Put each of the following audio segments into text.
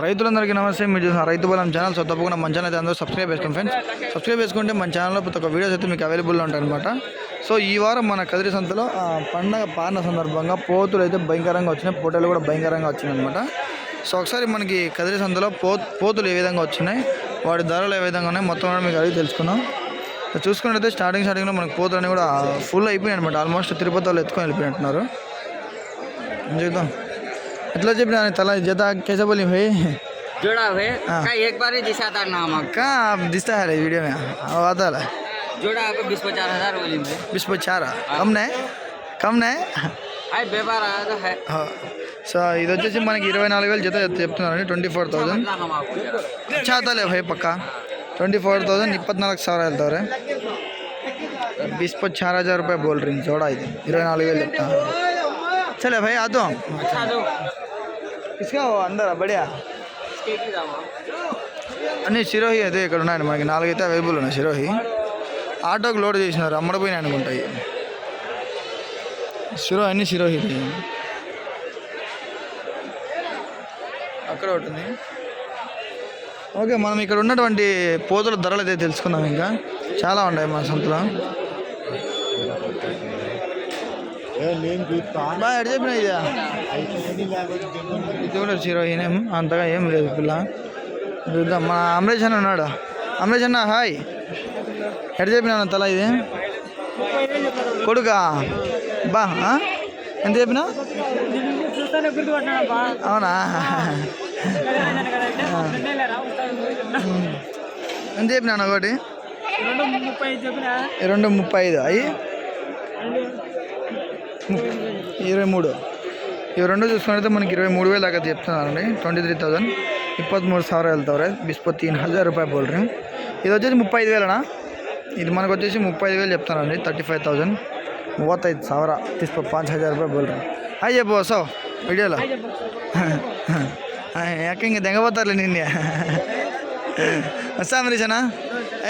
రైతులందరికీ నమస్తే. మీరు చూసిన రైతు బలం ఛానల్ సో తప్పకుండా మన ఛానల్ అయితే అందరూ సబ్స్క్రైబ్ చేసుకోండి ఫ్రెండ్స్ సబ్స్క్రైబ్ చేసుకుంటే మన ఛానల్లో ప్రతి ఒక్క వీడియోస్ అయితే మీకు అవైలబుల్లో ఉంటాయి అనమాట సో ఈ వారం మన కదిరి సంతలో పండగ పాలన సందర్భంగా పోతులు అయితే భయంకరంగా వచ్చినాయి. పోటీలు కూడా భయంకరంగా వచ్చినాయి అనమాట సో ఒకసారి మనకి కదిరి సంతలో పో పోతులు ఏ విధంగా వచ్చినాయి వాటి ధరలు ఏ విధంగా ఉన్నాయి మొత్తం కూడా మీకు అడిగి తెలుసుకున్నాం చూసుకున్నట్టయితే స్టార్టింగ్ స్టార్టింగ్లో మనకి పోతులన్నీ కూడా ఫుల్ అయిపోయాయి అనమాట ఆల్మోస్ట్ తిరుపతిలో ఎత్తుకొని వెళ్ళిపోయినట్టున్నారు. చూద్దాం చేద్దాం ఎట్లా చెప్పిన తల జత कैसे बोली भाई जोड़ा हुए हाँ। का एक बार ही दिशा था नाम आप कहाँ आप दिखता है वीडियो में अब आता है जोड़ा आपको बीस पचास हजार बोली में बीस पचास कम नहीं कम नहीं हाय व्यापार आया तो है సో ఇది వచ్చేసి మనకి ఇరవై నాలుగు వేలు జత చెప్తున్నారండి ట్వంటీ ఫోర్ థౌజండ్ मतलब हम आपको जरा। ಚಾತಲೆ ಭೈ ಪಕ್ಕ ಟ್ವೆಂಟಿ ಫೋರ್ ತೌಸಂಡ್ ಇಪ್ಪತ್ನಾಲ್ಕು ಸಾವಿರ ಹೇಳ್ತವ್ರೆ बीस पर चार हज़ार रुपये बोल रही हैं जोड़ा ఇది ఇరవై నాలుగు వేలు చెప్తాను इसके की दाम आप? అన్ని శిరోహి అయితే ఇక్కడ ఉన్నాయండి మనకి నాలుగైతే అవైలబుల్ ఉన్నాయి శిరోహి ఆటోకి లోడ్ చేసినారు అమ్మడిపోయినాయి అనుకుంటాయి శిరో అన్ని శిరోహి అక్కడ ఒకటి ఉంది ఓకే మనం ఇక్కడ ఉన్నటువంటి పోతుల ధరలు అయితే తెలుసుకుందాం ఇంకా చాలా ఉన్నాయి మన సంతలో బాగా ఎడ చెప్పిన ఇదా ఇది కూడా శిరోహీనేం అంతగా ఏం లేదు పిల్ల. చూద్దాం మన అమరేష్ అన్న ఉన్నాడు? అమరేష్ అన్న హాయ్. ఎడ చెప్పినా తల ఇది? కొడుకా? బా ఎంత చెప్పినా? అవునా? ఎంత చెప్పినా అన్న ఒకటి? రెండు ముప్పై ఐదు అయ్యి ఇరవై మూడు. ఇవి రెండు చూసుకున్నైతే మనకి ఇరవై మూడు వేలు దాకా చెప్తున్నారండి. ట్వంటీ త్రీ థౌజండ్ ఇప్పత్మూడు సార్ వెళ్తారు బిస్పత్ తీన్ హజార్ రూపాయ బోల్ రీ ఇది వచ్చేసి ముప్పై ఐదు వేలనా? ఇది మనకు వచ్చేసి ముప్పై ఐదు వేలు చెప్తానండి థర్టీ ఫైవ్ థౌజండ్ ఐదు సవర తీసుకో పాంచ్ హజార్ రూపాయలు బోల్ రీ అయ్యి చెప్పు సో వీడియోలో. ఎక్క ఇంక దెంగపోతారులే నిన్న. వస్తాం రీసనా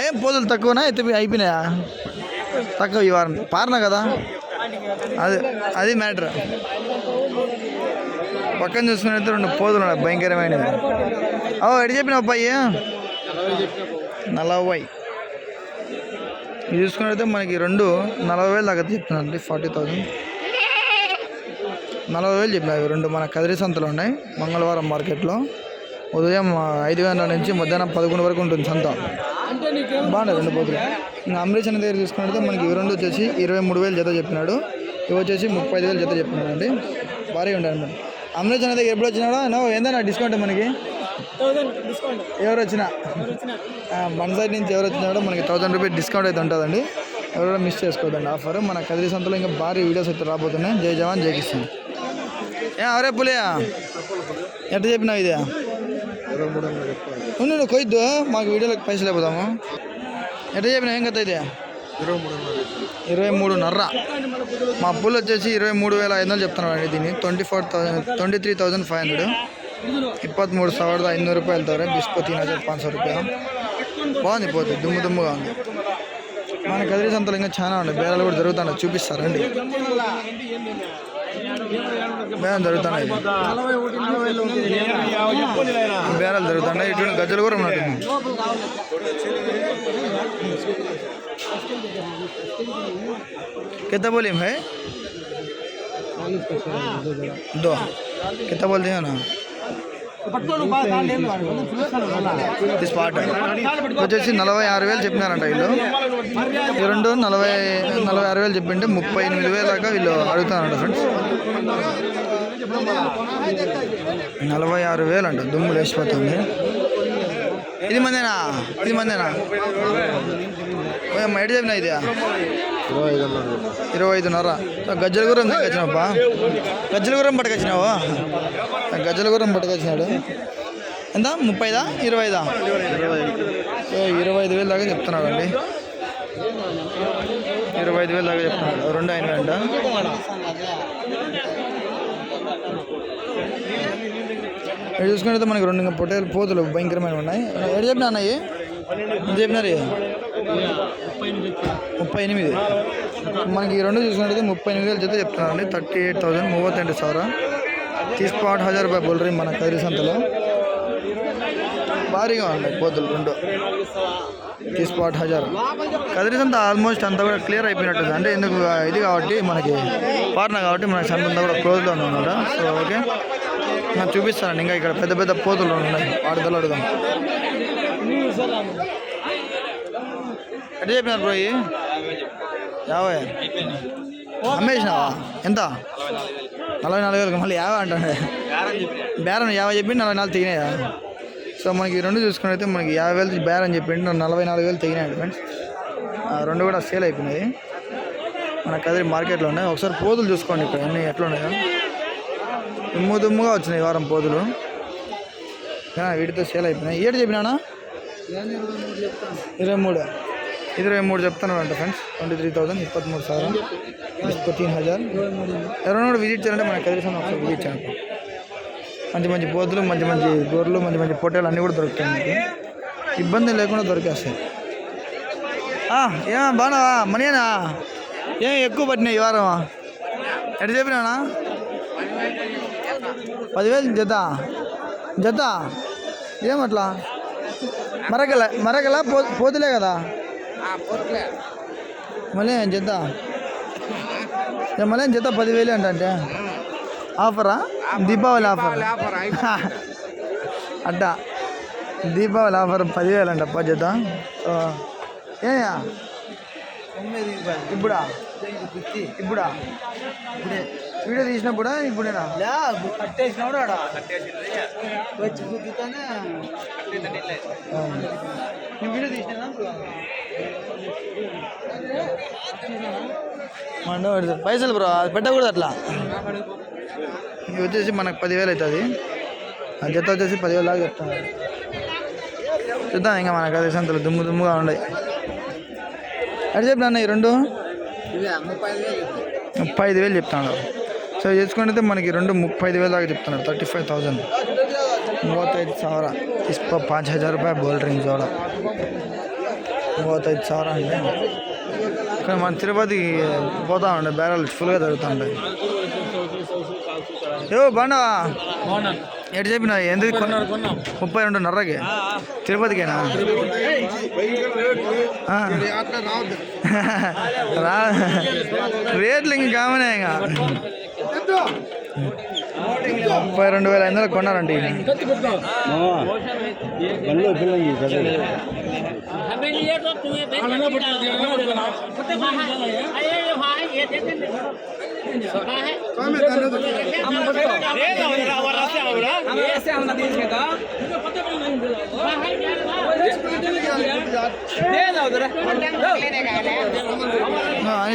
ఏం పోదులు తక్కువనా? అయితే అయిపోయినాయా? తక్కువ ఈ వారం. పారనా కదా? అది అది మ్యాటర్ పక్కన చూసుకున్నట్టు రెండు పోదులు ఉన్నాయి భయంకరమైనవి. ఓ ఎడి చెప్పిన అబ్బాయి? నలభై. ఇది చూసుకున్నట్లయితే మనకి రెండు నలభై వేలు దాకా చెప్తున్నారండి ఫార్టీ థౌజండ్. నలభై వేలు చెప్పినాయి రెండు మన కదిరి సంతలు ఉన్నాయి మంగళవారం మార్కెట్లో. ఉదయం ఐదు గంటల నుంచి మధ్యాహ్నం పదకొండు వరకు ఉంటుంది సంత. బాగున్నాయి రెండు పోతులు ఇంకా అమరీష్ అనే దగ్గర చూసుకున్నట్లయితే మనకి ఇవి రెండు వచ్చేసి ఇరవై మూడు వేలు జత చెప్పినాడు. ఇవి వచ్చేసి ముప్పై ఐదు వేలు జత చెప్పినాడు అండి భారీగా ఉండే అనమాట అమరీష్ అనే దగ్గర ఎప్పుడు వచ్చినాడో? నో ఏందన్నా డిస్కౌంట్ మనకి? ఎవరు వచ్చినా మన సైడ్ నుంచి ఎవరు వచ్చినా కూడా మనకి థౌసండ్ రూపీస్ డిస్కౌంట్ అయితే ఉంటుందండి. ఎవరు కూడా మిస్ చేసుకోవద్దండి ఆఫర్. మన కదిరి సంతలో ఇంకా భారీ వీడియోస్ అయితే రాబోతున్నాయి. జై జవాన్ జై కిసాన్. ఏ అవరే పులియా. ఎట్లా చెప్పినావు ఇదే? నువ్వు కొయ్యద్దు. మాకు వీడియోలకు పైసలు అయిపోతాము ఎట్లా చెప్పినావు? ఏం కదా ఇది? ఇరవై మూడున్నర మా పుల్ వచ్చేసి ఇరవై మూడు వేల ఐదు వందలు చెప్తున్నాడు అండి దీన్ని twenty four thousand twenty three thousand five hundred ಇಪ್ಪತ್ತ್ಮೂರು ಸಾವಿರದ ಐನೂರು ರೂಪಾಯಿ ಹೇಳ್ತವ್ರೆ ಬಿಸ್ಕೋ ತೀನ್ ಹಜಾರ್ ಪಾಂಚ್ ಸಾವಿರ రూపాయ బాగుంది పోతుంది దుమ్ము దుమ్ముగా ఉంది మన కదిరి సంతలు ఇంకా చాలా ఉన్నాయి బేరాలు కూడా జరుగుతున్నాయి చూపిస్తారండి బేరాలు జరుగుతున్నాయి బేరాలు జరుగుతున్నాయి ఇటువంటి గజ్జలు కూడా ఉన్నట్టు कितना बोली भाई दो कितना बोलते हैं ना స్పాట్ వచ్చేసి నలభై ఆరు వేలు చెప్పినారంట వీళ్ళు. ఈ రెండు నలభై నలభై ఆరు వేలు చెప్పింటే ముప్పై ఎనిమిది వేలు దాకా వీళ్ళు అడుగుతారంట ఫ్రెండ్స్ నలభై ఆరు వేలు అంట దుమ్ము లేచిపోతుంది ఇది మందేనా? ఇది మందేనా? ఎటు చెప్పినా ఇది ఇరవై ఐదున్నర. గజ్జల గురం వచ్చినావా గజ్జల గురం పట్టుకొచ్చినావు? గజ్జల గురం పట్టుకొచ్చినాడు. ఎంత? ముప్పైదా? ఇరవైదా? సో ఇరవై ఐదు వేలు దాకా చెప్తున్నాడు అండి ఇరవై ఐదు వేలు దాకా చెప్తున్నాడు. రెండు అయిన అంట ఇక్కడ చూసుకుంటే మనకి రెండు పొట్టేలు పోతులు భయంకరమైన ఉన్నాయి. ఎక్కడ చెప్పినా అన్నయ్యి? ఎంత చెప్పినారు? ముప్పై ఎనిమిది. మనకి ఈ రెండు చూసినట్టు ముప్పై ఎనిమిది వేల జత చెప్తున్నానండి థర్టీ ఎయిట్ థౌసండ్ మూవత్ ಸಾವಿರ తీస్ తీసుకోవాలి హజార్ రూపాయ బోల్ మన కదిరి సంతలో. భారీగా ఉన్నాయి పోతులు రెండు. తీసుకోవాలి హజార్. కదిరి సంత ఆల్మోస్ట్ అంతా కూడా క్లియర్ అయిపోయినట్టుంది అంటే ఎందుకు ఇది కాబట్టి మనకి పార్న కాబట్టి మనకి సంత అంతా కూడా క్లోజ్లో అనమాట సో ఓకే. నాకు చూపిస్తానండి. ఇంకా ఇక్కడ పెద్ద పెద్ద పోతులు ఉన్నాయి. వాడదలు అడుగుదాం అంటే చెప్పినారు బ్రో యాభై. అమ్మేసినావా? ఎంత? నలభై నాలుగు వేలకు మళ్ళీ యాభై అంటాడు. బేరం యాభై చెప్పి నలభై నాలుగు తెగినాయా సో మనకి రెండు చూసుకుని అయితే మనకి యాభై వేలు బేరం చెప్పిండు నలభై నాలుగు వేలు తెగినాయండి ఫ్రెండ్స్. ఆ రెండు కూడా సేల్ అయిపోయినాయి. మన కదిరి మార్కెట్లో ఉన్నాయి. ఒకసారి పోతులు చూసుకోండి ఇక్కడ అన్నీ ఎట్లా ఉన్నాయో. దుమ్ము దుమ్ముగా వచ్చినాయి వారం పోతులు వీటితో సేల్ అయిపోయినాయి. ఏడు చెప్పినానా? ఇరవై మూడు. ఇరవై మూడు చెప్తున్నారంట ఫ్రెండ్స్ ట్వంటీ త్రీ థౌసండ్ ఇప్పటి మూడు సార్. ఫిఫ్టీన్ హజార్. ఎవరైనా కూడా విజిట్ చేయాలంటే మనకు కదిరిసాం ఒకసారి విజిట్ చేయండి. మంచి మంచి పోతులు మంచి మంచి గోర్లు మంచి మంచి పొట్టేలు అన్నీ కూడా దొరుకుతాయి మీకు ఇబ్బంది లేకుండా దొరికేస్తాయి. ఏమా బాగా మనీనా ఏం ఎక్కువ పట్టినాయి ఈ వారమా ఎటు చెప్పినానా పదివేలు జత? జత? ఏమట్లా మరగల మరగల పో పోతులే కదా? మళ్ళీ ఏం ఏ మళ్ళీ ఏం జత పదివేలు అంట అంటే ఆఫరా. దీపావళి ఆఫర్. అడ్డా. దీపావళి ఆఫర్ పదివేలు అంట అప్ప సో, ఏయా ఇప్పుడా. ఇప్పుడా? ఇప్పుడే. వీడియో తీసినప్పుడా? ఇప్పుడేనా? కట్టేసినప్పుడు ఆడ? వచ్చి గుద్దుతానే. వీడియో తీసినా. పైసలు బ్రో అది పెట్టకూడదు అట్లా. ఇది వచ్చేసి మనకు పదివేలు అవుతుంది ఆ జత వచ్చేసి పదివేలు దాకా చెప్తాను. చూద్దాం ఇంకా మనకు అదే సంతలు దుమ్ము దుమ్ముగా ఉన్నాయి. అటు చెప్పిన అన్న ఈ రెండు? ముప్పై ఐదు వేలు చెప్తాడు సో చేసుకుంటే మనకి రెండు ముప్పై ఐదు వేలు దాకా చెప్తున్నాడు థర్టీ ఫైవ్ థౌజండ్ ಮೂವತ್ತೈದು ಸಾವಿರ ಇಸ್ಪ ಪಾಂಚ್ ಹಜಾರ್ ರೂಪಾಯಿ ಬೋಲ್ ರಿಂಗ್ ಜೋಳ ಮೂವತ್ತೈದು ಸಾವಿರ అంటే కానీ మన తిరుపతికి పోతా ఉండే బేరాలు ఫుల్గా దొరుకుతూ ఉంటాయి ఏ బాగున్నావా ఎటు చెప్పినా ఎందుకు కొన్నా ముప్పై రెండున్నరకి తిరుపతికేనా ఆ. రా రేట్లు ఇంక కామనే ఇంకా ముప్పై రెండు వేల ఐదు వందలు కొన్నారండి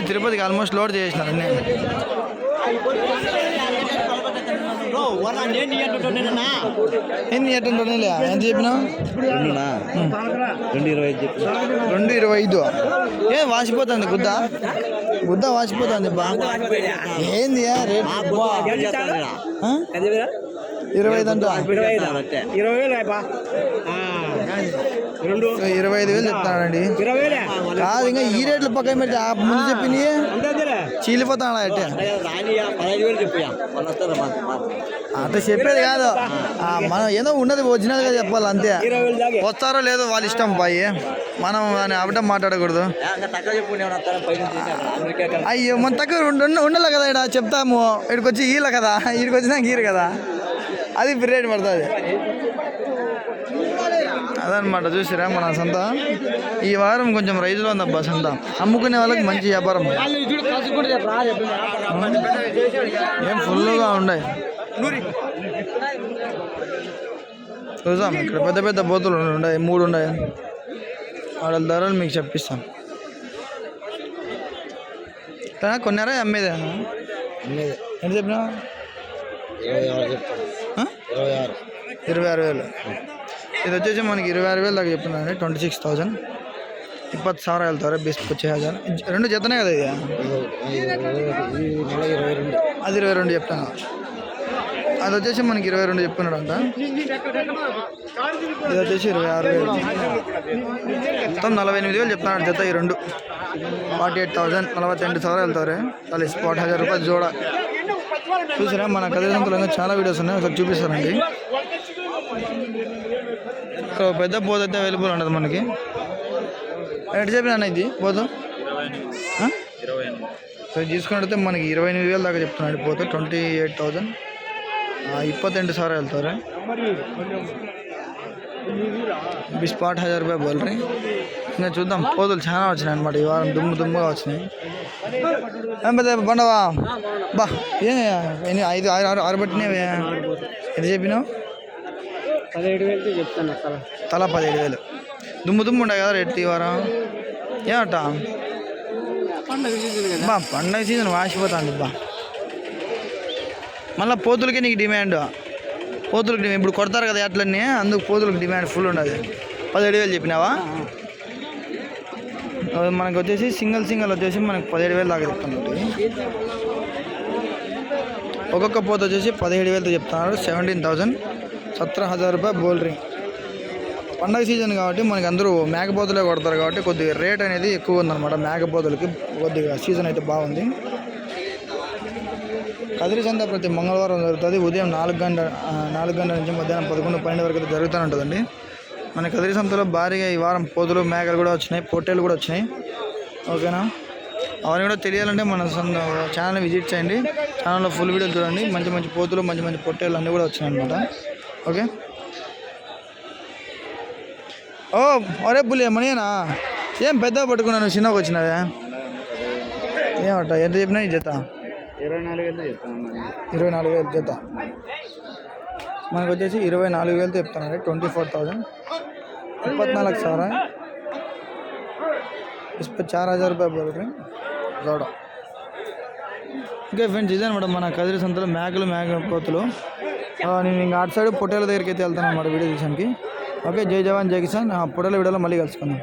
తిరుపతికి ఆల్మోస్ట్ లోడ్ చేసినారు అన్నీ. ఎన్ని ఎట్టుండే ఎంత చెప్పినావు? రెండు ఇరవై ఐదు రెండు ఇరవై ఐదు. ఏ వాసిపోతుంది గుద్ద? గుద్ద వాసిపోతుంది బా. ఏంది రేట్? ఇరవై ఐదు అంట? ఇరవై వేలు ఇరవై ఐదు వేలు చెప్తానండి కాదు ఇంకా ఈ రేట్లు పక్కన పెడితే ఆ ముందు చెప్పినవి అంతే చీలిపోతాడా అంటే అంత చెప్పేది కాదు. ఆ, మనం ఏదో ఉన్నది ఒరిజినల్గా చెప్పాలి అంతే. వస్తారో లేదో వాళ్ళ ఇష్టం పోయి మనం అని మాట్లాడకూడదు. అయ్యో మన తక్కువ ఉండ ఉండాలి కదా ఇక్కడ చెప్తాము. ఇక్కడికి వచ్చి ఈల కదా ఇక్కడికి వచ్చినాక ఈరు కదా. అది రేట్ పడుతుంది. అదనమాట చూసిరా మన సంత. ఈ వారం కొంచెం రైతులో ఉంది అబ్బా సంత. అమ్ముకునే వాళ్ళకి మంచి వ్యాపారం. ఏం ఫుల్గా ఉన్నాయి. చూసాం ఇక్కడ పెద్ద పెద్ద బోతులు ఉన్నాయి మూడు ఉన్నాయి. వాళ్ళ ధరలు మీకు చెప్పిస్తాం. కొన్నారా అమ్మేదే? అమ్మేది. ఎంత చెప్పినా? ఇరవై ఆరు ఇరవై ఆరు. వేలు. ఇది వచ్చేసి మనకి ఇరవై ఆరు వేలు దాకా చెప్తున్నాను ట్వంటీ సిక్స్ థౌజండ్ ఇప్పటి సార్ వెళ్తారు. బీస్ వచ్చే హజార్. రెండు జతనే కదా ఇది? అది ఇరవై రెండు చెప్తాను. అది వచ్చేసి మనకి ఇరవై రెండు చెప్తున్నాడు అంట ఇది వచ్చేసి ఇరవై ఆరు వేలు. మొత్తం నలభై ఎనిమిది వేలు చెప్తున్నాడు జత ఈ రెండు. ఫార్టీ ఎయిట్ థౌసండ్ నలభై రెండు సార్ వెళ్తారు. కలిసి స్పాట్ హజార్ రూపాయలు జోడ. చూసినా మన కదిరి సంతలంగా చాలా వీడియోస్ ఉన్నాయి. ఒకసారి చూపిస్తారండి ఒక పెద్ద బోధ అయితే అవైలబుల్ ఉండదు మనకి. ఎట్ చెప్పినా ఇది బోధ? సో చూసుకున్నట్టయితే మనకి ఇరవై ఎనిమిది వేల దాకా చెప్తున్నాడు. పోతే ట్వంటీ ఎయిట్ థౌజండ్ ఇప్పతెండు సార్ వెళ్తారు? బిస్పాట్ హజార్ రూపాయ బోల్రీ నేను ఇంకా చూద్దాం. పోతులు చాలా వచ్చినాయి అనమాట ఈ వారం దుమ్ము దుమ్ముగా వచ్చినాయి. బండవా? బా ఏ ఐదు ఆరు ఆరు ఆరు పెట్టినవి ఎంత చెప్పినావు? పదిహేడు వేలకి చెప్తాను అసలు తలా పదిహేడు వేలు. దుమ్ము దుమ్ము ఉండే కదా రేట్ వారం? ఏమట పండుగ సీజన్ కదా. బా పండగ సీజన్ వాసిపోతుంది బా. మళ్ళీ పోతులకి నీకు డిమాండ్ పోతులకి డిమాండ్ ఇప్పుడు కొడతారు కదా అట్లన్నీ అందుకు పోతులకు డిమాండ్ ఫుల్ ఉండదు. పదిహేడు వేలు చెప్పినావా? మనకి వచ్చేసి సింగిల్ సింగిల్ వచ్చేసి మనకి పదిహేడు వేలు దాకా చెప్తున్నట్టు ఒక్కొక్క పోత వచ్చేసి పదిహేడు వేలతో చెప్తున్నారు సెవెంటీన్ థౌజండ్ సత్తర హజార్ రూపాయ బోల్ రింగ్. పండగ సీజన్ కాబట్టి మనకి అందరూ మేకపోతులే కొడతారు కాబట్టి కొద్దిగా రేట్ అనేది ఎక్కువ ఉందన్నమాట మేకపోతలకి కొద్దిగా సీజన్ అయితే బాగుంది. కదిరి సంత ప్రతి మంగళవారం జరుగుతుంది. ఉదయం నాలుగు గంట నాలుగు గంటల నుంచి మధ్యాహ్నం పదకొండు పన్నెండు వరకు అయితే జరుగుతూనే ఉంటుందండి. మన కదిరి సంతలో భారీగా ఈ వారం పోతులు మేకలు కూడా వచ్చినాయి పొట్టేలు కూడా వచ్చినాయి. ఓకేనా? అవన్నీ కూడా తెలియాలంటే మన సొంత ఛానల్ని విజిట్ చేయండి. ఛానల్లో ఫుల్ వీడియో చూడండి. మంచి మంచి పోతులు మంచి మంచి పొట్టేలు అన్నీ కూడా వచ్చినాయి అనమాట ఓకే. ఓ అరే బుల్లి ఏమనియనా ఏం పెద్ద పట్టుకున్నాను చిన్నగా వచ్చినావే? ఏమంట ఎంత చెప్పినా ఈ జత ఇరవై నాలుగు వేలు ఇరవై నాలుగు వేలు జత మనకు వచ్చేసి ఇరవై నాలుగు వేలు చెప్తానండి ట్వంటీ ఫోర్ థౌజండ్. ఇప్పత్నాలుగు సార్? इसमें चार हज़ार रुपये बोल रहे ఓకే ఫ్రెండ్స్ ఇదే అనమాట మన కదిరి సంతలో మేకలు మేకపోతులు నేను ఇంకా అటు సైడ్ పొట్టేల దగ్గరికి అయితే వెళ్తాను అన్నమాట వీడియో తీసానికి ఓకే జై జవాన్ జై కిసాన్. ఆ పొట్టేల వీడియోలో మళ్ళీ కలుసుకుందాం.